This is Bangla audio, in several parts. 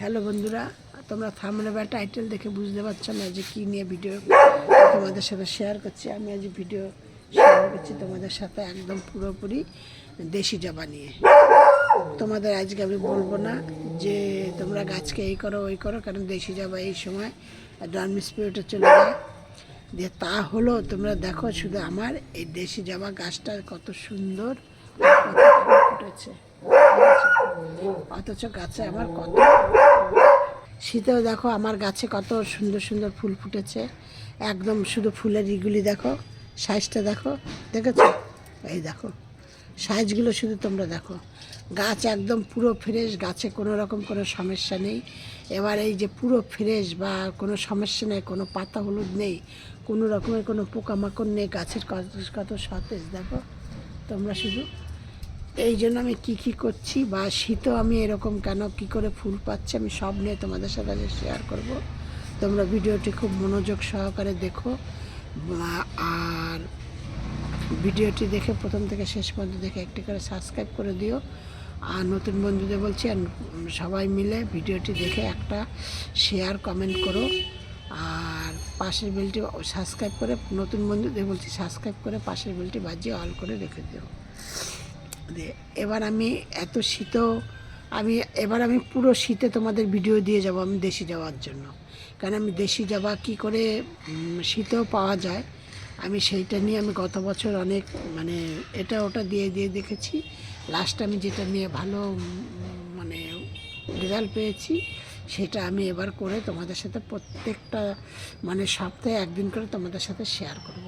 হ্যালো বন্ধুরা, তোমরা থামলে বা টাইটেল দেখে বুঝতে পারছ না যে কী নিয়ে ভিডিও তোমাদের সাথে শেয়ার করছি। আমি আজ ভিডিও শেয়ার করছি তোমাদের সাথে একদম পুরোপুরি দেশি জবা নিয়ে। তোমাদের আজকে আমি বলব না যে তোমরা গাছকে এই করো, ওই করো, কারণ দেশি জবা এই সময় ড্রাম স্পিরিটে চলে যায়। যে তা হলো তোমরা দেখো শুধু আমার এই দেশি জবা গাছটা কত সুন্দর ফুটেছে অথচ গাছে আমার কত শীতেও দেখো আমার গাছে কত সুন্দর সুন্দর ফুল ফুটেছে। একদম শুধু ফুলের ইগুলি দেখো, সাইজটা দেখো, দেখেছ? এই দেখো, সাইজগুলো শুধু তোমরা দেখো। গাছ একদম পুরো ফ্রেশ গাছে কোনো রকম কোনো সমস্যা নেই। এবার এই যে পুরো ফ্রেশ বা কোনো সমস্যা নেই, কোনো পাতা হলুদ নেই, কোনো রকমের কোনো পোকামাকড় নেই, গাছের কত সতেজ দেখো। তোমরা শুধু এই জন্য আমি কি কি করছি, বা শীতও আমি এরকম কেন, কি করে ফুল পাচ্ছি, আমি সব নিয়ে তোমাদের সাথে শেয়ার করব। তোমরা ভিডিওটি খুব মনোযোগ সহকারে দেখো আর ভিডিওটি দেখে প্রথম থেকে শেষ পর্যন্ত দেখে একটি করে সাবস্ক্রাইব করে দিও। আর নতুন বন্ধুদের বলছি, আর সবাই মিলে ভিডিওটি দেখে একটা শেয়ার কমেন্ট করো। আর পাশের বেলটি সাবস্ক্রাইব করে, নতুন বন্ধুদের বলছি সাবস্ক্রাইব করে পাশের বেলটি বাজিয়ে অল করে রেখে দিও। এবার আমি এত শীতও, আমি, এবার আমি পুরো শীতে তোমাদের ভিডিও দিয়ে যাব আমি দেশি যাওয়ার জন্য। কারণ আমি দেশি যাওয়া কী করে শীতেও পাওয়া যায়। আমি সেইটা নিয়ে আমি গত বছর অনেক মানে এটা ওটা দিয়ে দিয়ে দেখেছি। লাস্ট আমি যেটা নিয়ে ভালো মানে রেজাল্ট পেয়েছি, সেটা আমি এবার করে তোমাদের সাথে প্রত্যেকটা মানে সপ্তাহে একদিন করে তোমাদের সাথে শেয়ার করব।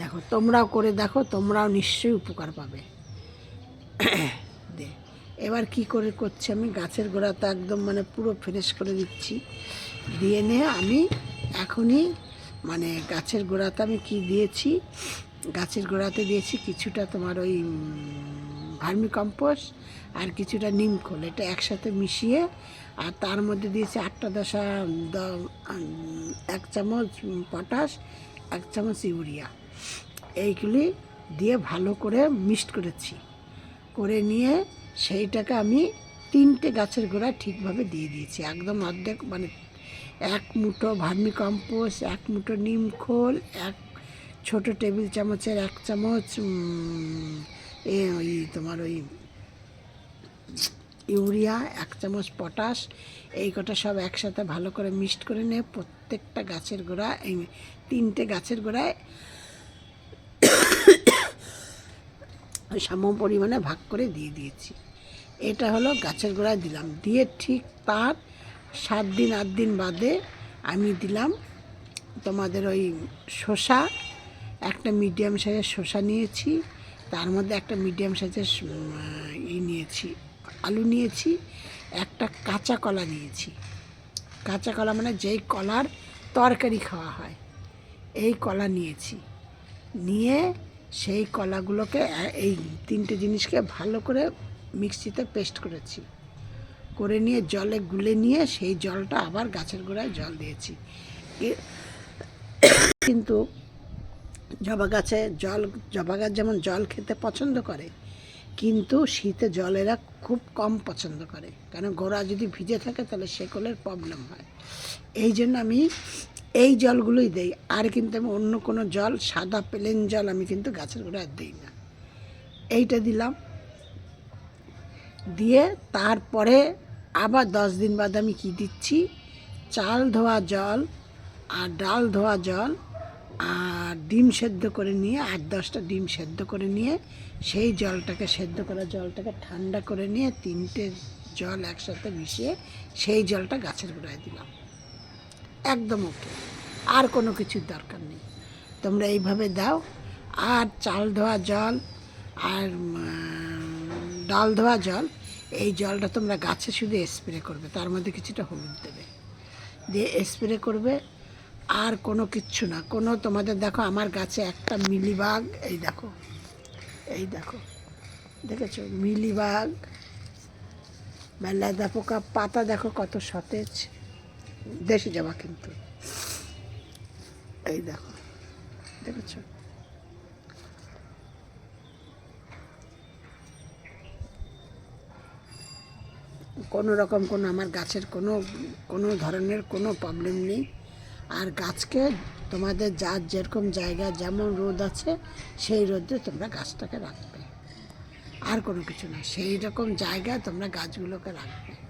দেখো, তোমরাও করে দেখো, তোমরাও নিশ্চয়ই উপকার পাবে। এবার কি করে করছি আমি? গাছের গোড়াতে একদম মানে পুরো ফ্রেশ করে দিচ্ছি দিয়ে নিয়ে আমি এখনই মানে গাছের গোড়াতে আমি কি দিয়েছি? গাছের গোড়াতে দিয়েছি কিছুটা তোমার ওই ভার্মি কম্পোস্ট আর কিছুটা নিমখোল এটা একসাথে মিশিয়ে আর তার মধ্যে দিয়েছি আটটা দশা এক চামচ পটাশ, এক চামচ ইউরিয়া। এইগুলি দিয়ে ভালো করে মিক্সড করেছি। করে নিয়ে সেইটাকে আমি তিনটে গাছের গোড়ায় ঠিকভাবে দিয়ে দিয়েছি। একদম অর্ধেক মানে এক মুঠো ভার্মি কম্পোস্ট এক মুঠো নিম খোল, এক ছোট টেবিল চামচের এক চামচ এ ওই তোমার ওই ইউরিয়া, এক চামচ পটাশ, এই কটা সব একসাথে ভালো করে মিক্সড করে নিয়ে প্রত্যেকটা গাছের গোড়া এই তিনটে গাছের গোড়ায় সম পরিমাণে ভাগ করে দিয়ে দিয়েছি। এটা হলো গাছের গোড়ায় দিলাম। দিয়ে ঠিক তার সাত দিন, আট দিন বাদে আমি দিলাম তোমাদের ওই শসা। একটা মিডিয়াম সাইজের শসা নিয়েছি। তার মধ্যে একটা মিডিয়াম সাইজের ই নিয়েছি, আলু নিয়েছি, একটা কাঁচা কলা নিয়েছি। কাঁচা কলা মানে যেই কলার তরকারি খাওয়া হয়, এই কলা নিয়েছি। নিয়ে সেই কলাগুলোকে, এই তিনটে জিনিসকে ভালো করে মিক্সিতে পেস্ট করেছি। করে নিয়ে জলে গুলে নিয়ে সেই জলটা আবার গাছের গোড়ায় জল দিয়েছি। কিন্তু জবা গাছে জল, জবা গাছ যেমন জল খেতে পছন্দ করে, কিন্তু শীতে জলেরা খুব কম পছন্দ করে। কারণ গোড়া যদি ভিজে থাকে তাহলে শেকলের প্রবলেম হয়। এই জন্য আমি এই জলগুলোই দেই। আর কিন্তু আমি অন্য কোনো জল, সাদা প্লেন জল আমি কিন্তু গাছের গোড়ায় দিই না। এইটা দিলাম। দিয়ে তারপরে আবার দশ দিন বাদে আমি কি দিচ্ছি? চাল ধোয়া জল আর ডাল ধোয়া জল আর ডিম সেদ্ধ করে নিয়ে, আট দশটা ডিম সেদ্ধ করে নিয়ে, সেই জলটাকে সেদ্ধ করা জলটাকে ঠান্ডা করে নিয়ে, তিনটে জল একসাথে মিশিয়ে সেই জলটা গাছের গোড়ায় দিলাম। একদম ওকে। আর কোনো কিছুর দরকার নেই। তোমরা এইভাবে দাও। আর চাল ধোয়া জল আর ডাল ধোয়া জল, এই জলটা তোমরা গাছে শুধু স্প্রে করবে। তার মধ্যে কিছুটা হলুদ দেবে। দিয়ে স্প্রে করবে। আর কোনো কিচ্ছু না। কোনো তোমাদের দেখো, আমার গাছে একটা মিলিবাগ, এই দেখো এই দেখো, দেখেছ? মিলিবাগ বা লেদা পোকা পাতা দেখো কত সতেজ। দেশে যাওয়া কিন্তু। এই দেখো, দেখেছ? কোনো রকম কোনো আমার গাছের কোনো কোনো ধরনের কোনো প্রবলেম নেই। আর গাছকে তোমাদের যার যেরকম জায়গা, যেমন রোদ আছে, সেই রোদে তোমরা গাছটাকে রাখবে। আর কোনো কিছু না, সেই রকম জায়গায় তোমরা গাছগুলোকে রাখবে।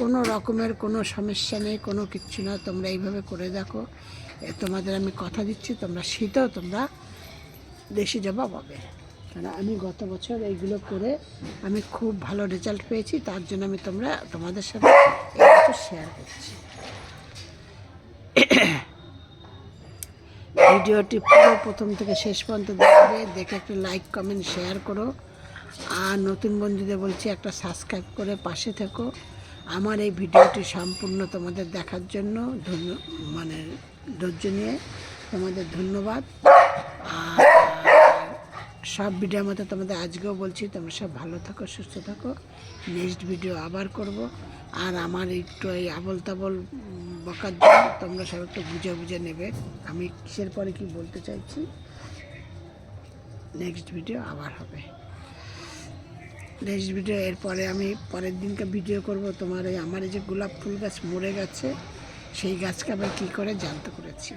কোনো রকমের কোনো সমস্যা নেই, কোনো কিচ্ছু না। তোমরা এইভাবে করে দেখো। তোমাদের আমি কথা দিচ্ছি, তোমরা শীতেও তোমরা দেশি জবা পাবে। কারণ আমি গত বছর এইগুলো করে আমি খুব ভালো রেজাল্ট পেয়েছি, তার জন্য আমি তোমরা, তোমাদের সাথে বছর শেয়ার করছি। ভিডিওটি পুরো প্রথম থেকে শেষ পর্যন্ত দেখবে, দেখে একটা লাইক কমেন্ট শেয়ার করো। আর নতুন বন্ধুদের বলছি, একটা সাবস্ক্রাইব করে পাশে থেকো। আমার এই ভিডিওটি সম্পূর্ণ তোমাদের দেখার জন্য ধন্য মানে ধৈর্য নিয়ে তোমাদের ধন্যবাদ। আর সব ভিডিওর মতো তোমাদের আজকেও বলছি, তোমরা সব ভালো থাকো, সুস্থ থাকো। নেক্সট ভিডিও আবার করব। আর আমার একটু এই আবল তাবল বকার জন্য তোমরা সব একটু বুঝে বুঝে নেবে। আমি কিসের পরে কি বলতে চাইছি? নেক্সট ভিডিও আবার হবে। নেক্সট ভিডিও এরপরে আমি পরের দিনকে ভিডিও করব, তোমার এই আমার এই যে গোলাপ ফুল গাছ মরে গেছে, সেই গাছকে আমি কী করে জানতে করেছি